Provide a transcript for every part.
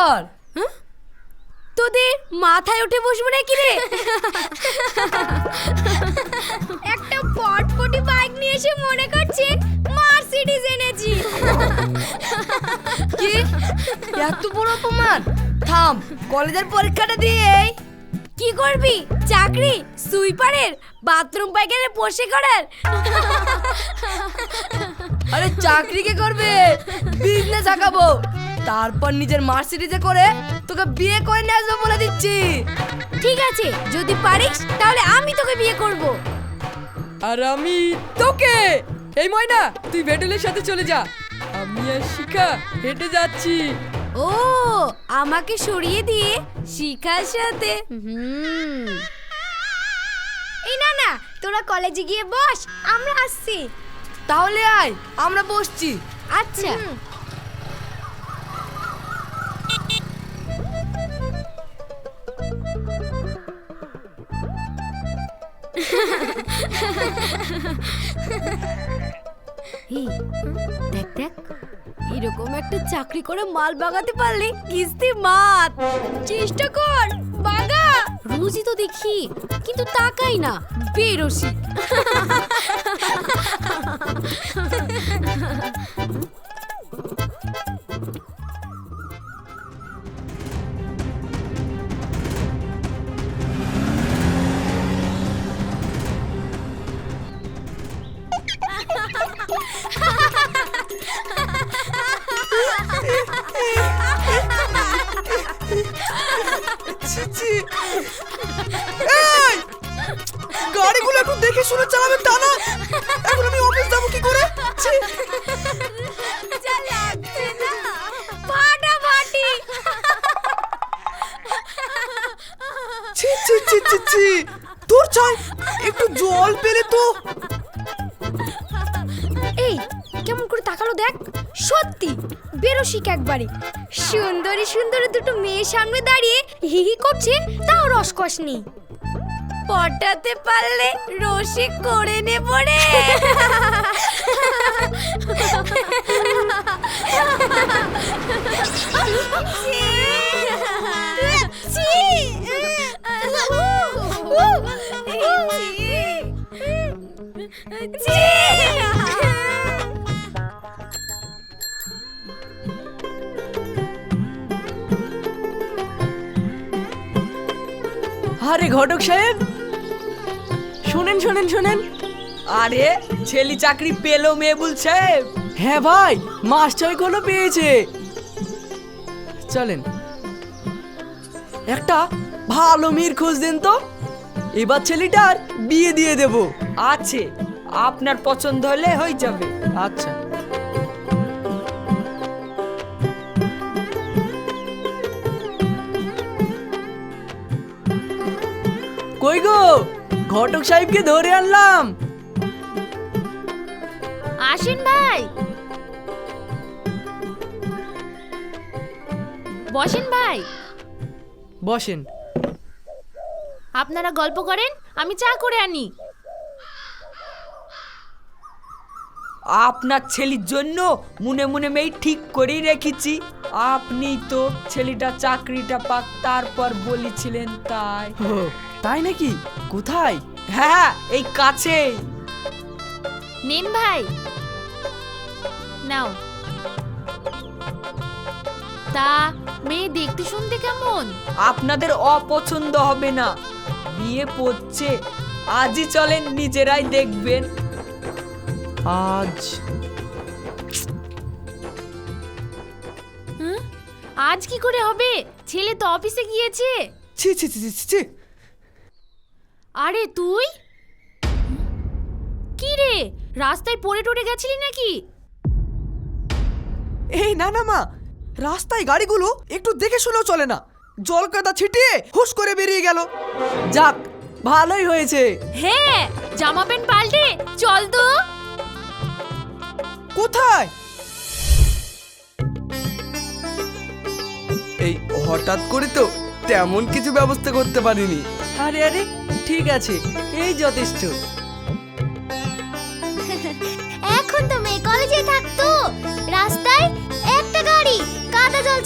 পড় তোদের মাথায় উঠে বসবো নাকি রে? একটা পটপটি বাইক নিয়ে এসে মনে করছে মার্সিডিজ এনেছি। কি? এত বড় অপমান। থাম, কলেজের পরীক্ষাটা দিয়ে কি করবি? চাকরি? সুইপারের? বাথরুম পায়খানে বসে করার? আরে চাকরি কে করবে? বিজনেস আঁকাবো। তারপর নিজের মার্সিডিজে করে তোকে বিয়ে করে নিয়ে আসব বলে দিচ্ছি। ঠিক আছে যদি পারিস তাহলে আমি তোকে বিয়ে করব। আর আমি তোকে! এই ময়না তুই ভেটুলের সাথে চলে যা। আমি আর শিখা হেঁটে যাচ্ছি। ও আমাকে সরিয়ে দিয়ে শিখার সাথে। হুম। এই না না তোরা কলেজে গিয়ে বস আমরা আসছি। তাহলে আয় আমরা বসছি। আচ্ছা। দেখ দেখ। এরকম একটা চাকরি করে মাল বাগাতে পারলে কিস্তি মাত। চেষ্টা কর, বাগা। রোজই তো দেখি, কিন্তু তাকাই না, বেরোসি। ছি ছি ছি ছি ছি। তোর চাই একটু জল পেলে তো। এই কেমন করে তাকালো দেখ সত্যি বেরোসিক একবারে। সুন্দরী সুন্দরী দুটো মেয়ের সামনে দাঁড়িয়ে হি হি করছে তাও রসকস নেই। পটাতে পারলে রসিক করে নেব রে। আরে ঘটক সাহেব, শোনেন শোনেন শোনেন। আরে, ছেলে চাকরি পেল মেবুল সাহেব হ্যাঁ ভাই, মাস ছয় হলো পেয়েছে। চলেন। একটা ভালো মেয়ের খোঁজ দেন তো। এবার ছেলেটার বিয়ে দিয়ে দেব। আছে। আপনার পছন্দ হলে হয়ে যাবে। আচ্ছা। কই গো? ঘটক সাহেবকে ধরে আনলাম। আসেন ভাই। বসেন ভাই। বসেন। আপনারা গল্প করেন আমি চা করে আনি। আপনার ছেলের জন্য মনে মনে মেয়ে ঠিক করেই রেখেছি। আপনি তো ছেলেটা চাকরিটা পাক তারপর বলেছিলেন তাই। তাই নাকি? কোথায়? হ্যাঁ এই কাছেই নিন ভাই নাও। তা মেয়ে দেখতে শুনতে কেমন? আপনাদের অপছন্দ হবে না। বিয়ে পড়ছে। আজই চলেন নিজেরাই দেখবেন। আজ। আজ কি করে হবে? ছেলে তো অফিসে গিয়েছে। ছি ছি ছি ছি, ছি ছি। আরে তুই? কি রে? রাস্তায় পড়ে টরে গেছিলি নাকি? এই না না মা রাস্তায় গাড়িগুলো একটু দেখে শুনেও চলে না। জল কাদা ছিটিয়ে হুশ করে বেরিয়ে গেল। যাক ভালোই হয়েছে। হ্যাঁ জামা প্যান্ট পাল্টে চল তো। কোথায়? এই হঠাৎ করে তো তেমন কিছু ব্যবস্থা করতে পারিনি। আরে আরে ঠিক আছে এই যথেষ্ট।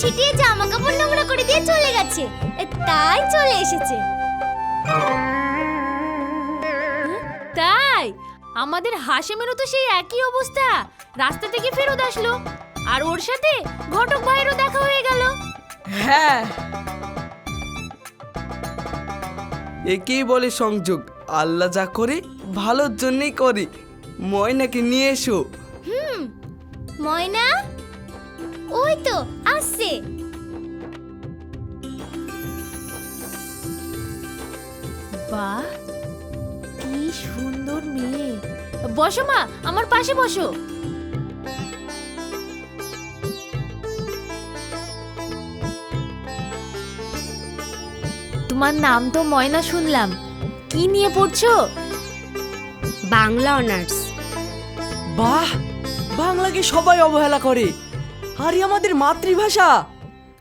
ছিটিয়ে জামা কাপড় নোংরা করে দিয়ে চলে গেছে। এ, তাই চলে এসেছে। তাই? আমাদের হাসেমেরও তো সেই একই অবস্থা। রাস্তা থেকে ফেরত আসলো। আর ওর সাথে ঘটক ভাইয়েরও দেখা হয়ে গেল। হ্যাঁ। একেই বলে সংযোগ। আল্লাহ যা করে ভালোর জন্যই করে। ময়নাকে নিয়ে এসো। হুম ময়না? ওই তো আসছে। বাহ কি সুন্দর মেয়ে। বসো মা আমার পাশে বসো। তোমার নাম তো ময়না শুনলাম। কি নিয়ে পড়ছো? বাংলা অনার্স। বাহ বাংলাকে সবাই অবহেলা করে। আরে আমাদের মাতৃভাষা।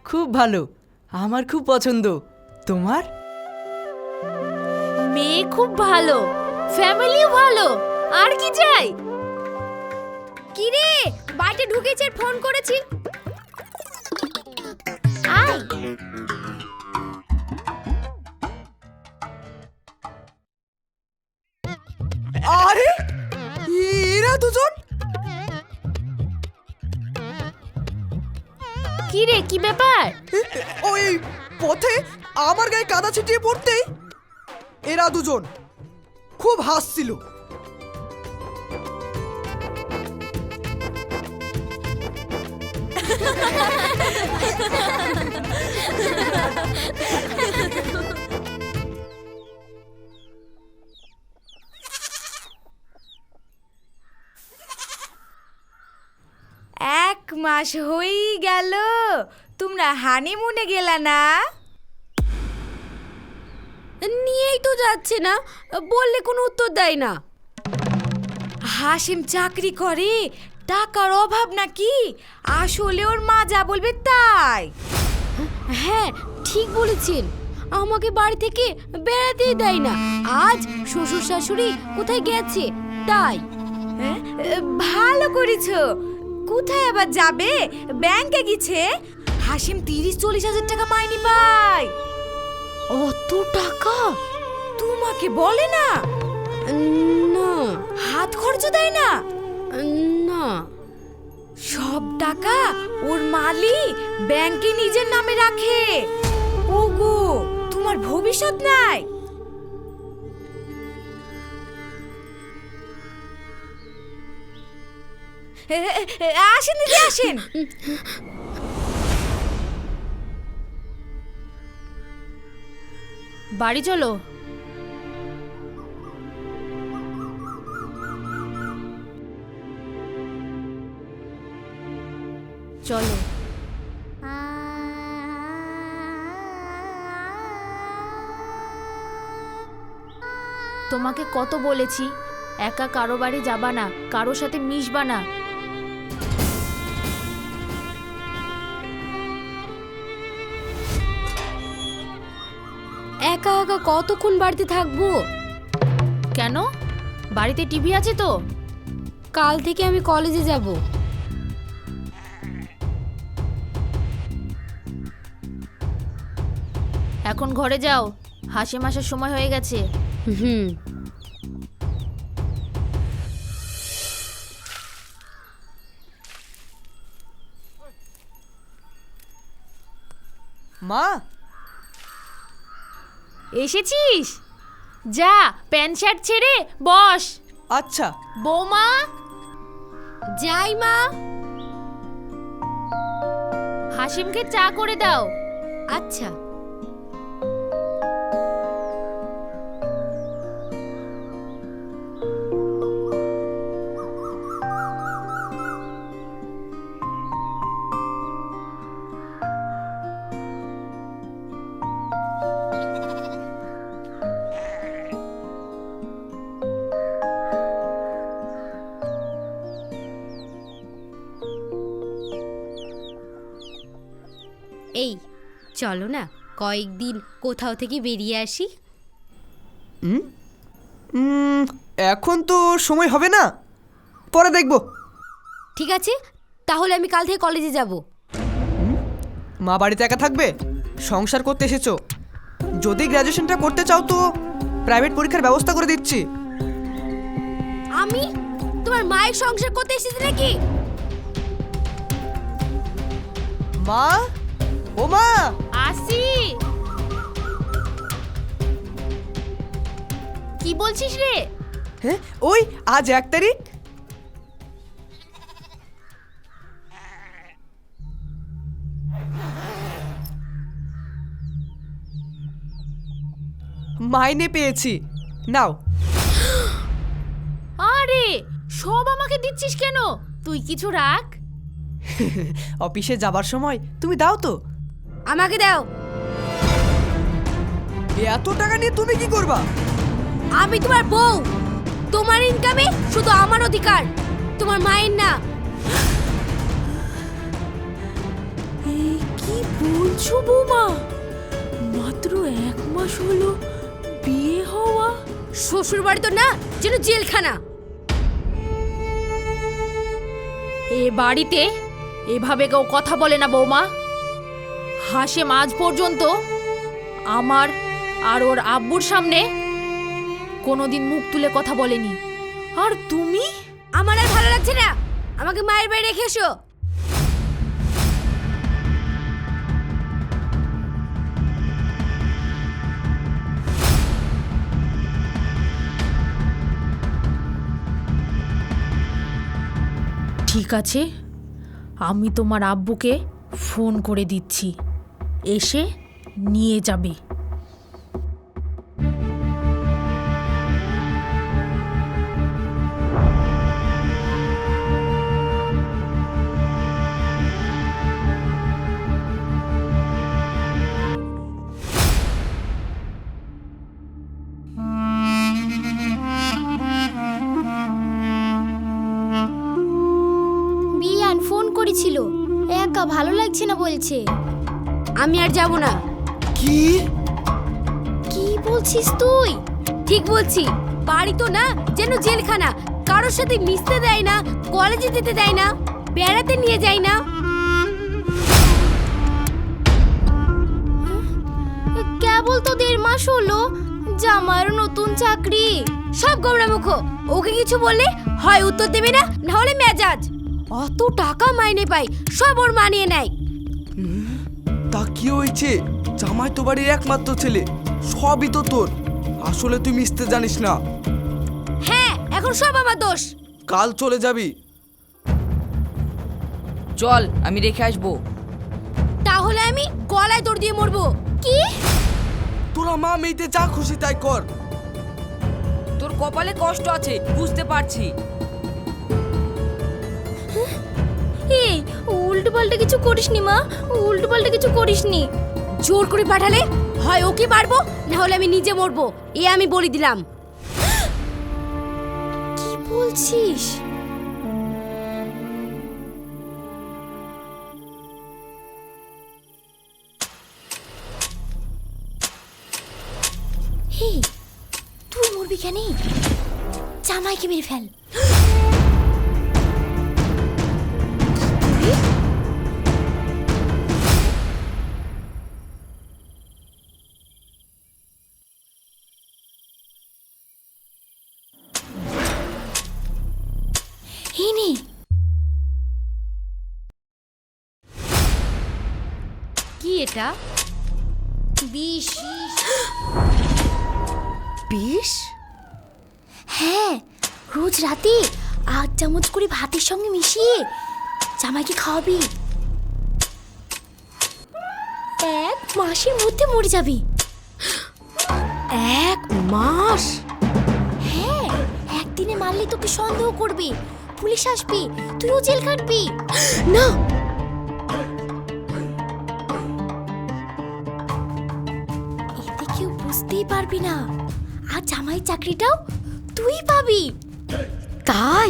খুব ভালো আমার খুব পছন্দ। তোমার? মেয়ে খুব ভালো ফ্যামিলিও ভালো আর কি চাই? কি রে বাড়িতে ঢুকেছে ফোন করেছি। আয়। আরে এরা দুজন? কি রে, কি ব্যাপার? ওই পথে আমার গায়ে কাদা ছিটিয়ে পড়তেই এরা দুজন খুব হাসছিল। মাস হয়েই গেল। তোমরা হানিমুনে গেলা না? নিয়েই তো যাচ্ছে না বললে কোনো উত্তর দেয় না। হাসিম চাকরি করে টাকার অভাব নাকি? আসলে ওর মা যা বলবে তাই। হ্যাঁ ঠিক বলেছেন। আমাকে বাড়ি থেকে বেড়াতেই দেয় না। আজ শ্বশুর শাশুড়ি কোথায় গেছে? তাই। হ্যাঁ ভালো করেছ। কোথায় আবার যাবে? ব্যাংকে গেছে? হাসিম তিরিশ চল্লিশ হাজার টাকা মাইনে পায় অত টাকা? তোমাকে বলে না? না। হাত খরচ দেয় না? না। সব টাকা ওর মালি ব্যাংকে নিজের নামে রাখে। ওগো, তোমার ভবিষ্যৎ নাই। আসেন, দিদি, আসেন। বাড়ি চলো। চলো। তোমাকে কত বলেছি, একা কারও বাড়ি যাবা না, কারও সাথে মিশবা না। একা কতক্ষণ বাড়িতে থাকব? কেন? বাড়িতে টিভি আছে তো? কাল থেকে আমি কলেজে যাব। এখন ঘরে যাও। হাসি মাসের সময় হয়ে গেছে। হুম। মা এসেছিস? যা প্যান্ট শার্ট ছেড়ে বস। আচ্ছা। বৌমা? যাই মা। হাসিমকে চা করে দাও। আচ্ছা। চলো না কয়েকদিন কোথাও থেকে বেরিয়ে আসি। এখন তো সময় হবে না। পরে দেখব। ঠিক আছে তাহলে আমি কাল থেকে কলেজে যাব। মা বাড়িতে একা থাকবে? সংসার করতে এসেছ? যদি গ্র্যাজুয়েশনটা করতে চাও তো প্রাইভেট পরীক্ষার ব্যবস্থা করে দিচ্ছি। আমি? তোমার মায়ের সংসার করতে এসেছি নাকি? মা? ও মা আসি। কি বলছিস রে? হ্যাঁ ওই আজ এক তারিখ? মাইনে পেয়েছি। নাও। আরে সব আমাকে দিচ্ছিস কেন? তুই কিছু রাখ। অফিসে যাবার সময় তুমি দাও তো। আমাকে দাও। এত টাকা নিয়ে তুমি কি করবা? আমি তোমার বউ। তোমার ইনকামে শুধু আমার অধিকার। তোমার মায়ের না কি বলছো বৌমা? মাত্র এক মাস হলো বিয়ে হওয়া। শ্বশুর বাড়ি তো না যেন জেলখানা। এ বাড়িতে এভাবে কেউ কথা বলে না বৌমা। হাসে মাঝ পর্যন্ত আমার আর ওর আব্বুর সামনে কোনোদিন মুখ তুলে কথা বলেনি। আর তুমি? আমার আর ভালো লাগছে না। আমাকে মায়ের বাড়ি রেখে এসো। ঠিক আছে আমি তোমার আব্বুকে ফোন করে দিচ্ছি। এসে নিয়ে যাবে। বিয়ান ফোন করেছিল। একা ভালো লাগছে না বলছে। আমি আর যাব না। কি? কি বলছিস তুই? ঠিক বলছি বাড়ি তো না যেন জেলখানা। কারোর সাথে মিশতে দেয় না কলেজে যেতে দেয় না বেড়াতে নিয়ে যায় না। কেবল তো দেড় মাস হলো জামাইয়ের নতুন চাকরি। সব গোমরা মুখ ওকে কিছু বললে হয় উত্তর দেবে না না হলে মেজাজ। অত টাকা মাইনে পাই সব ওর মানিয়ে নেয়। তা কি হয়েছে জামাই তো বাড়ির একমাত্র ছেলে সবই তো তোর। আসলে তুই মিশতে জানিস না। হ্যাঁ এখন সব আমার দোষ। কাল চলে যাবি। চল আমি রেখে আসব। তাহলে আমি গলায় দৌড় দিয়ে মরবো। কি? তোরা মা মেয়েতে যা খুশি তাই কর। তোর কপালে কষ্ট আছে বুঝতে পারছি। উল্টো পাল্টা কিছু করিসনি মা। উল্টো পাল্টা কিছু করিসনি। জোর করে পাঠালে? হয় ওকে মারবো না হলে আমি নিজে মরবো। এ আমি বলে দিলাম। কি বলছিস? তুই মরবি কেন? জামাইকে মেরে ফেল। এই কি এটা? বিষ। বিষ? হ্যাঁ রোজ রাতে আট চামচ করে ভাতের সঙ্গে মিশিয়ে জামাইকে খাওয়াবি। এক মাসের মধ্যে মরে যাবি। এক মাস? হ্যাঁ একদিনে মারলে তোকে সন্দেহ করবে। পুলিশ আসবে, তুইও জেল কাটবি না। এতে কেউ বুঝতেই পারবি না। আর জামাই চাকরিটাও তুই পাবি। তাই?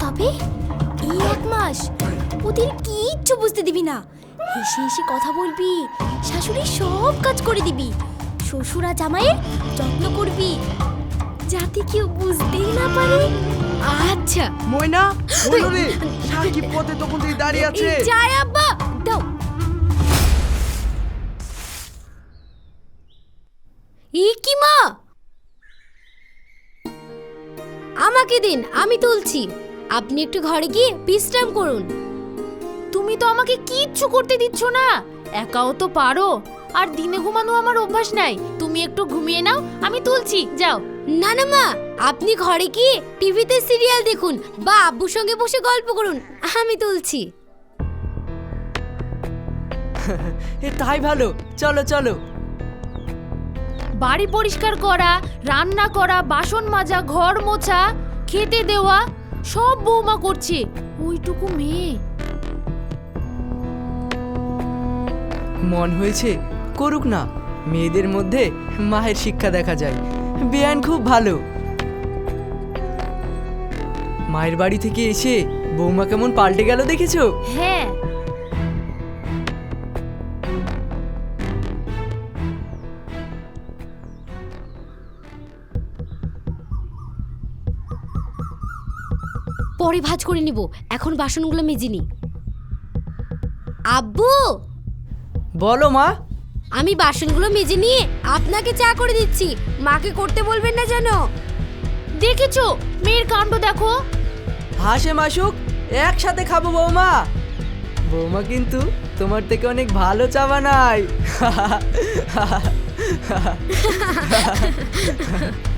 তবে এই এক মাস ওদের কিচ্ছু বুঝতে দিবি না। হেসে হেসে কথা বলবি, শাশুড়ি সব কাজ করে দিবি, শ্বশুরা জামাইয়ের যত্ন করবি। যাতে কেউ বুঝতেই না পারে। আচ্ছা। ময়না রে সাকিব পথে তখন থেকে দাঁড়িয়ে আছে। যাই আব্বা দাও। এ কি মা? আমাকে দিন আমি তুলছি। আপনি একটু ঘরে গিয়ে বিশ্রাম করুন। তুমি তো আমাকে কিচ্ছু করতে দিচ্ছ না। একাও তো পারো। আর দিনে ঘুমানো আমার অভ্যাস নাই। তুমি একটু ঘুমিয়ে নাও আমি তুলছি যাও। না না মা আপনি ঘরে গিয়ে টিভিতে সিরিয়াল দেখুন বা আব্বুর সঙ্গে বসে গল্প করুন আমি তুলছি। এ তাই ভালো চলো চলো। বাড়ি পরিষ্কার করা রান্না করা বাসন মাজা ঘর মোছা খেতে দেওয়া সব বৌমা করছে ওইটুকু মেয়ে। মন হয়েছে করুক না মেয়েদের মধ্যে মায়ের শিক্ষা দেখা যায়। বেয়ান খুব ভালো। মায়ের বাড়ি থেকে এসে বৌমা কেমন পাল্টে গেল দেখেছ? হ্যাঁ। পরে ভাজ করে নিব এখন বাসনগুলো মেজিনি আব্বু! বলো মা। আমি বাসনগুলো মেজে নিয়ে আপনাকে চা করে দিচ্ছি। মাকে করতে বলবেন না যেন। দেখেছ? মেয়ের কাণ্ড দেখো। হাসে মাসুক একসাথে খাব বৌমা। বৌমা কিন্তু তোমার থেকে অনেক ভালো চা বানায়।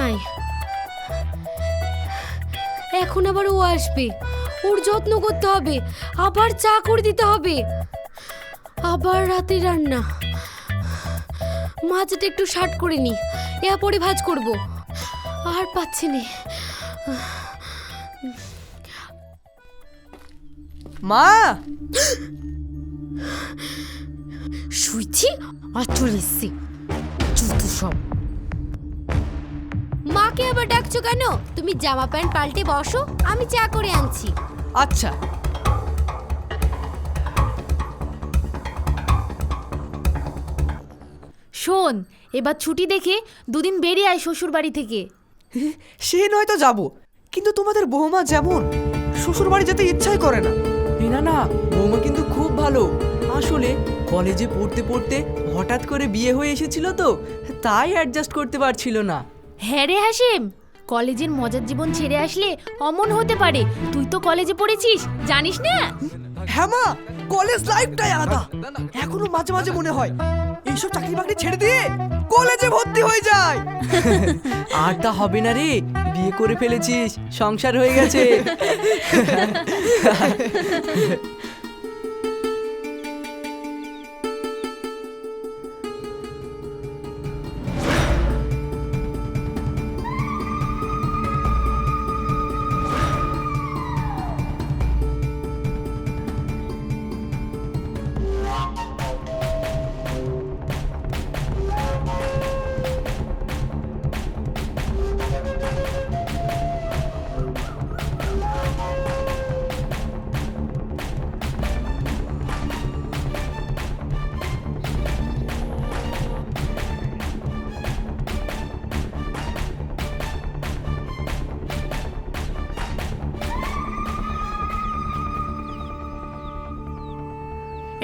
নাই। এখন আবার ও আসবে। ওর যত্ন করতে হবে। আবার চা করে দিতে হবে। আবার রাতে রান্না। মাছটা একটু শার্ট করে নি। এয়া পরে ভাজ করব। আর পাচ্ছি না। মা! শুইছি আর চলে এসছি। সব। মাকে আবার ডাকছো কেন? তুমি জামা প্যান্ট পাল্টে বসো আমি চা করে আনছি। আচ্ছা। শোন এবার ছুটি দেখে দুদিন বেরিয়ে আয় শ্বশুর বাড়ি থেকে সে নয়তো যাব। কিন্তু তোমাদের বৌমা যেমন শ্বশুর বাড়ি যেতে ইচ্ছাই করে না। না না বৌমা কিন্তু খুব ভালো। আসলে কলেজে পড়তে পড়তে হঠাৎ করে বিয়ে হয়ে এসেছিল তো তাই অ্যাডজাস্ট করতে পারছিল না। হ্যাঁ রে হাসিম কলেজের মজার জীবন ছেড়ে আসলে অমন হতে পারে। তুই তো কলেজে পড়েছিস জানিস না? হ্যাঁ মা কলেজ লাইফটাই আলাদা। এখনও মাঝে মাঝে মনে হয় এইসব চাকরি বাকরি ছেড়ে দিয়ে কলেজে ভর্তি হয়ে যায়। আর তা হবে না রে বিয়ে করে ফেলেছিস সংসার হয়ে গেছে।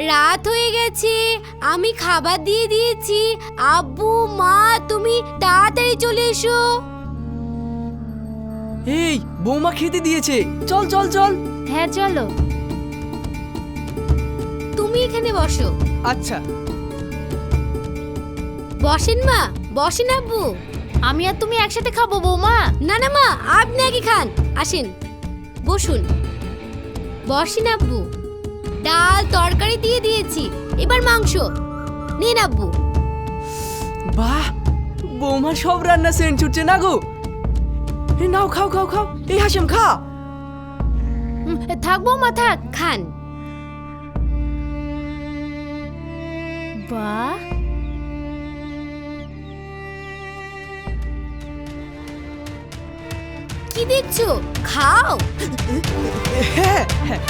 রাত হয়ে গেছে। আমি খাবার দিয়ে দিয়েছি। আব্বু মা তুমি তাড়াতাড়ি চলে এসো। এই বৌমা খেতে দিয়েছে। চল চল চল। হ্যাঁ চলো। তুমি এখানে বসো। আচ্ছা। বসেন মা। বসেন আব্বু। আমি আর তুমি একসাথে খাব বৌমা। না না মা আপনি আগে খান। আসেন। বসুন। বসেন আব্বু। ডাল তরকারি দিয়ে দিয়েছি। এবার মাংস। নিন আব্বু বাহ বৌমার সব রান্না সেন্ট ছুটছে না গো। নাও খাও খাও খাও এই হাসেম খা। হুম, থাক বৌমা থাক খান। বাহ। কি দেখছ? খাও। হ্যাঁ হ্যাঁ